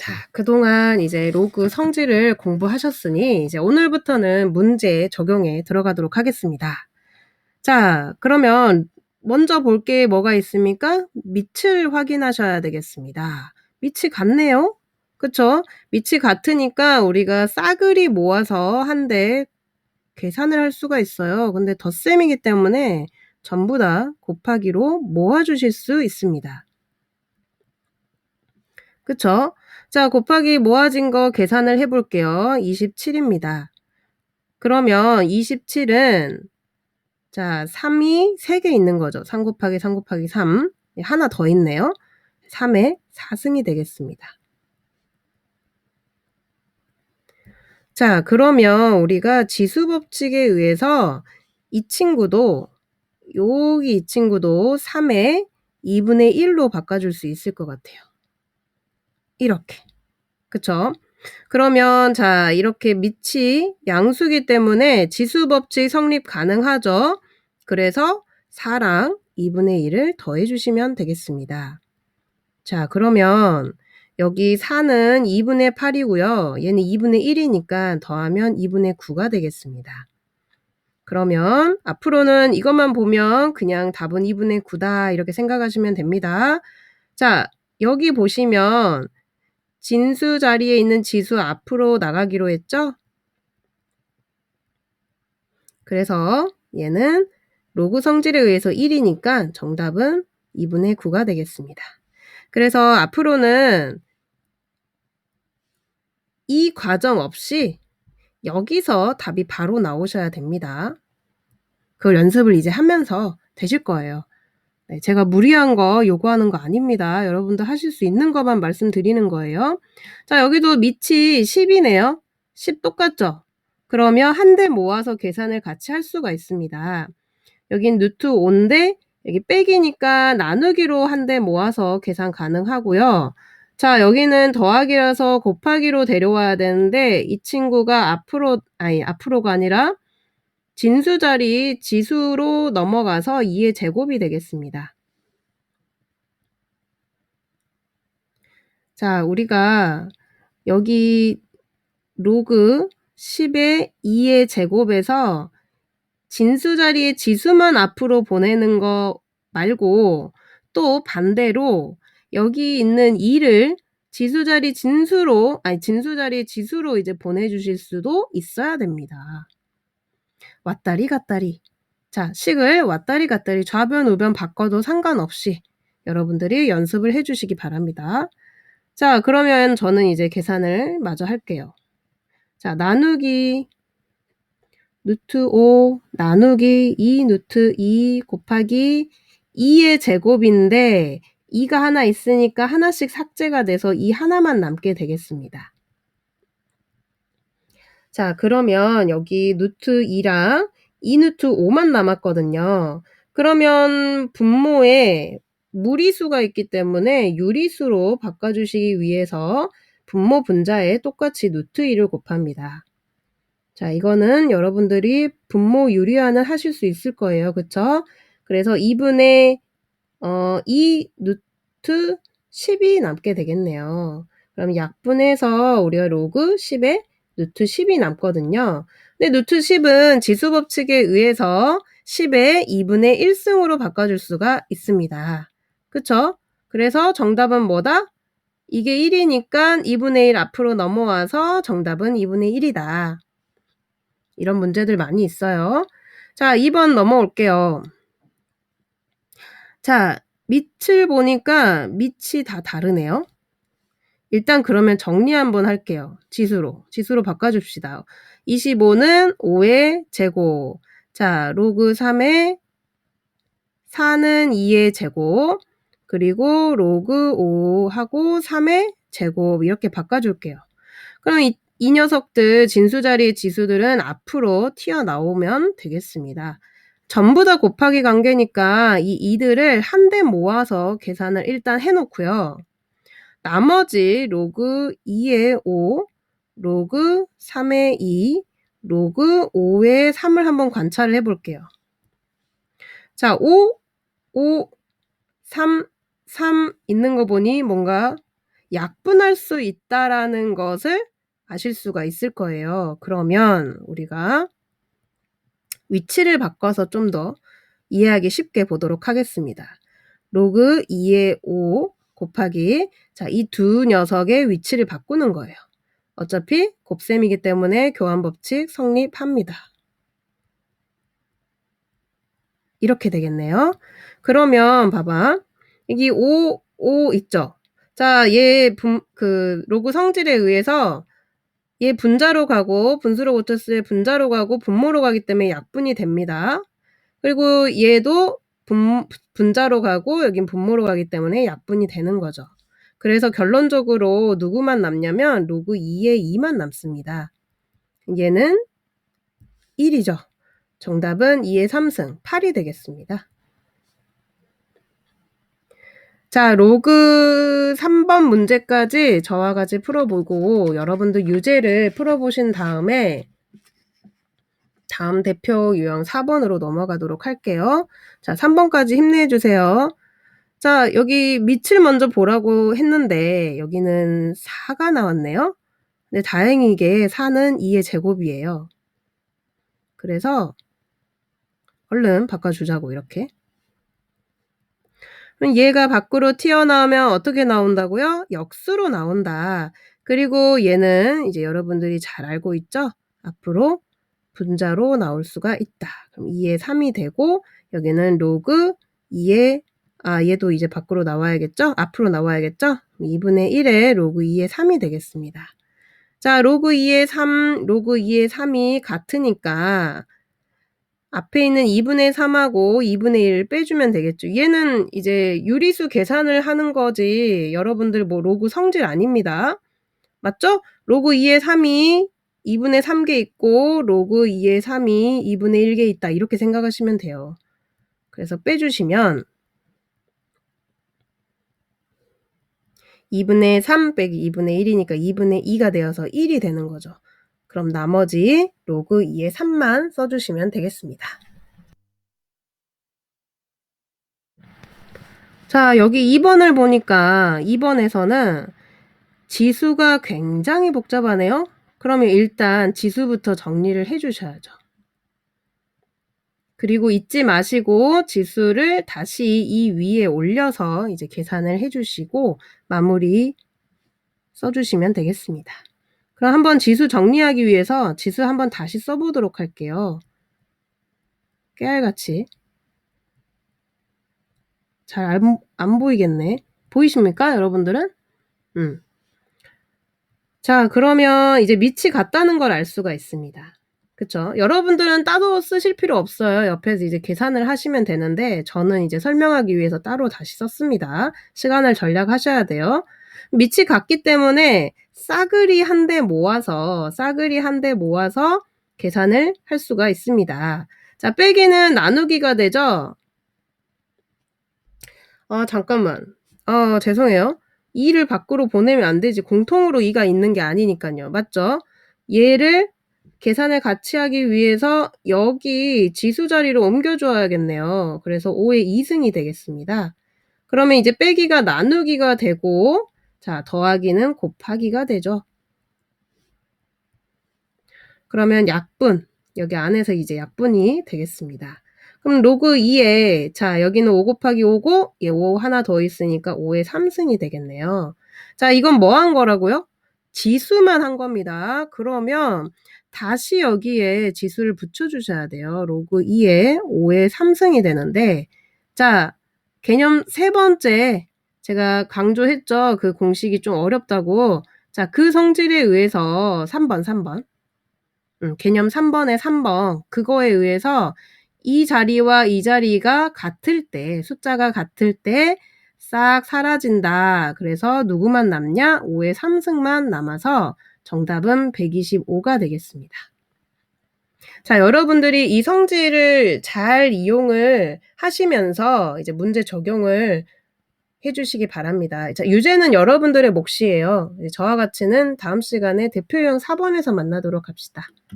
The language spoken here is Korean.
자, 그동안 이제 로그 성질을 공부하셨으니 이제 오늘부터는 문제 적용에 들어가도록 하겠습니다. 자, 그러면 먼저 볼 게 뭐가 있습니까? 밑을 확인하셔야 되겠습니다. 밑이 같네요. 그쵸? 밑이 같으니까 우리가 싸그리 모아서 한데 계산을 할 수가 있어요. 근데 덧셈이기 때문에 전부 다 곱하기로 모아주실 수 있습니다. 그쵸? 자, 곱하기 모아진 거 계산을 해볼게요. 27입니다. 그러면 27은 자, 3이 3개 있는 거죠. 3 곱하기 3 곱하기 3. 하나 더 있네요. 3의 4승이 되겠습니다. 자, 그러면 우리가 지수 법칙에 의해서 이 친구도 여기 이 친구도 3의 2분의 1로 바꿔줄 수 있을 것 같아요. 이렇게. 그쵸? 그러면 자 이렇게 밑이 양수기 때문에 지수 법칙 성립 가능하죠. 그래서 4랑 2분의 1을 더해 주시면 되겠습니다. 자 그러면 여기 4는 2분의 8이고요. 얘는 2분의 1이니까 더하면 2분의 9가 되겠습니다. 그러면 앞으로는 이것만 보면 그냥 답은 2분의 9다 이렇게 생각하시면 됩니다. 자 여기 보시면 진수 자리에 있는 지수 앞으로 나가기로 했죠? 그래서 얘는 로그 성질에 의해서 1이니까 정답은 2분의 9가 되겠습니다. 그래서 앞으로는 이 과정 없이 여기서 답이 바로 나오셔야 됩니다. 그 연습을 이제 하면서 되실 거예요. 네, 제가 무리한 거 요구하는 거 아닙니다. 여러분도 하실 수 있는 것만 말씀드리는 거예요. 자, 여기도 밑이 10이네요. 10 똑같죠? 그러면 한 대 모아서 계산을 같이 할 수가 있습니다. 여긴 루트 5인데 여기 빼기니까 나누기로 한 대 모아서 계산 가능하고요. 자, 여기는 더하기라서 곱하기로 데려와야 되는데 이 친구가 앞으로 아니 앞으로가 아니라 진수 자리 지수로 넘어가서 2의 제곱이 되겠습니다. 자, 우리가 여기 로그 10의 2의 제곱에서 진수 자리의 지수만 앞으로 보내는 거 말고 또 반대로 여기 있는 2를 지수 자리 진수로 아니 진수 자리 지수로 이제 보내 주실 수도 있어야 됩니다. 왔다리 갔다리. 자, 식을 왔다리 갔다리 좌변 우변 바꿔도 상관없이 여러분들이 연습을 해주시기 바랍니다. 자, 그러면 저는 이제 계산을 마저 할게요. 자, 나누기 누트 5 나누기 2 누트 2 곱하기 2의 제곱인데 2가 하나 있으니까 하나씩 삭제가 돼서 이 하나만 남게 되겠습니다. 자, 그러면 여기 누트 2랑 2누트 5만 남았거든요. 그러면 분모에 무리수가 있기 때문에 유리수로 바꿔주시기 위해서 분모 분자에 똑같이 누트 2를 곱합니다. 자, 이거는 여러분들이 분모 유리화는 하실 수 있을 거예요. 그쵸? 그래서 2분의 어, 2 누트 10이 남게 되겠네요. 그럼 약분해서 우리가 로그 10에 누트 10이 남거든요. 근데 누트 10은 지수 법칙에 의해서 10의 2분의 1승으로 바꿔줄 수가 있습니다. 그쵸? 그래서 정답은 뭐다? 이게 1이니까 2분의 1 앞으로 넘어와서 정답은 2분의 1이다. 이런 문제들 많이 있어요. 자, 2번 넘어올게요. 자, 밑을 보니까 밑이 다 다르네요. 일단 그러면 정리 한번 할게요. 지수로. 지수로 바꿔줍시다. 25는 5의 제곱. 자, 로그 3의 4는 2의 제곱. 그리고 로그 5하고 3의 제곱. 이렇게 바꿔줄게요. 그럼 이, 이 녀석들 진수 자리의 지수들은 앞으로 튀어나오면 되겠습니다. 전부 다 곱하기 관계니까 이 이들을 한데 모아서 계산을 일단 해놓고요. 나머지 로그 2의 5, 로그 3의 2, 로그 5의 3을 한번 관찰을 해볼게요. 자, 5, 5, 3, 3 있는 거 보니 뭔가 약분할 수 있다라는 것을 아실 수가 있을 거예요. 그러면 우리가 위치를 바꿔서 좀 더 이해하기 쉽게 보도록 하겠습니다. 로그 2의 5 곱하기 자, 이 두 녀석의 위치를 바꾸는 거예요. 어차피 곱셈이기 때문에 교환 법칙 성립합니다. 이렇게 되겠네요. 그러면 봐봐. 여기 5, 5 있죠? 자, 얘 분, 그 로그 성질에 의해서 얘 분자로 가고 분수로 고쳤을 때 분자로 가고 분모로 가기 때문에 약분이 됩니다. 그리고 얘도 분, 분자로 가고 여긴 분모로 가기 때문에 약분이 되는 거죠. 그래서 결론적으로 누구만 남냐면 로그 2의 2만 남습니다. 얘는 1이죠. 정답은 2의 3승 8이 되겠습니다. 자, 로그 3번 문제까지 저와 같이 풀어보고 여러분도 유제를 풀어보신 다음에 다음 대표 유형 4번으로 넘어가도록 할게요. 자, 3번까지 힘내주세요. 자, 여기 밑을 먼저 보라고 했는데 여기는 4가 나왔네요. 근데 다행히게 4는 2의 제곱이에요. 그래서 얼른 바꿔주자고 이렇게. 그럼 얘가 밖으로 튀어나오면 어떻게 나온다고요? 역수로 나온다. 그리고 얘는 이제 여러분들이 잘 알고 있죠? 앞으로 분자로 나올 수가 있다. 그럼 2의 3이 되고 여기는 로그 2의 아 얘도 이제 밖으로 나와야겠죠? 앞으로 나와야겠죠? 2분의 1의 로그 2의 3이 되겠습니다. 자 로그 2의 3, 로그 2의 3이 같으니까 앞에 있는 2분의 3하고 2분의 1 빼주면 되겠죠. 얘는 이제 유리수 계산을 하는 거지 여러분들 뭐 로그 성질 아닙니다. 맞죠? 로그 2의 3이 2분의 3개 있고 로그 2의 3이 2분의 1개 있다. 이렇게 생각하시면 돼요. 그래서 빼주시면 2분의 3 빼기 2분의 1이니까 2분의 2가 되어서 1이 되는 거죠. 그럼 나머지 로그 2의 3만 써주시면 되겠습니다. 자, 여기 2번을 보니까 2번에서는 지수가 굉장히 복잡하네요. 그러면 일단 지수부터 정리를 해 주셔야죠. 그리고 잊지 마시고 지수를 다시 이 위에 올려서 이제 계산을 해 주시고 마무리 써주시면 되겠습니다. 그럼 한번 지수 정리하기 위해서 지수 한번 다시 써보도록 할게요. 깨알같이. 잘 안, 안 보이겠네. 보이십니까, 여러분들은? 음. 자, 그러면 이제 밑이 같다는 걸 알 수가 있습니다. 그쵸? 여러분들은 따로 쓰실 필요 없어요. 옆에서 이제 계산을 하시면 되는데, 저는 이제 설명하기 위해서 따로 다시 썼습니다. 시간을 전략하셔야 돼요. 밑이 같기 때문에 싸그리 한 대 모아서 싸그리 한 대 모아서 계산을 할 수가 있습니다. 자, 빼기는 나누기가 되죠? 아, 잠깐만. 아, 죄송해요. 2를 밖으로 보내면 안 되지. 공통으로 2가 있는 게 아니니까요. 맞죠? 얘를 계산을 같이 하기 위해서 여기 지수 자리로 옮겨줘야겠네요. 그래서 5의 2승이 되겠습니다. 그러면 이제 빼기가 나누기가 되고 자, 더하기는 곱하기가 되죠. 그러면 약분, 여기 안에서 이제 약분이 되겠습니다. 그럼 로그 2에, 자, 여기는 5 곱하기 5고, 얘5 하나 더 있으니까 5의 3승이 되겠네요. 자, 이건 뭐 한 거라고요? 지수만 한 겁니다. 그러면 다시 여기에 지수를 붙여주셔야 돼요. 로그 2에 5의 3승이 되는데, 자, 개념 세 번째, 제가 강조했죠. 그 공식이 좀 어렵다고. 자, 그 성질에 의해서 3번, 3번. 음, 개념 3번에 3번. 그거에 의해서 이 자리와 이 자리가 같을 때, 숫자가 같을 때 싹 사라진다. 그래서 누구만 남냐? 5의 3승만 남아서 정답은 125가 되겠습니다. 자, 여러분들이 이 성질을 잘 이용을 하시면서 이제 문제 적용을 해주시기 바랍니다. 자, 유제는 여러분들의 몫이에요. 저와 같이는 다음 시간에 대표형 4번에서 만나도록 합시다.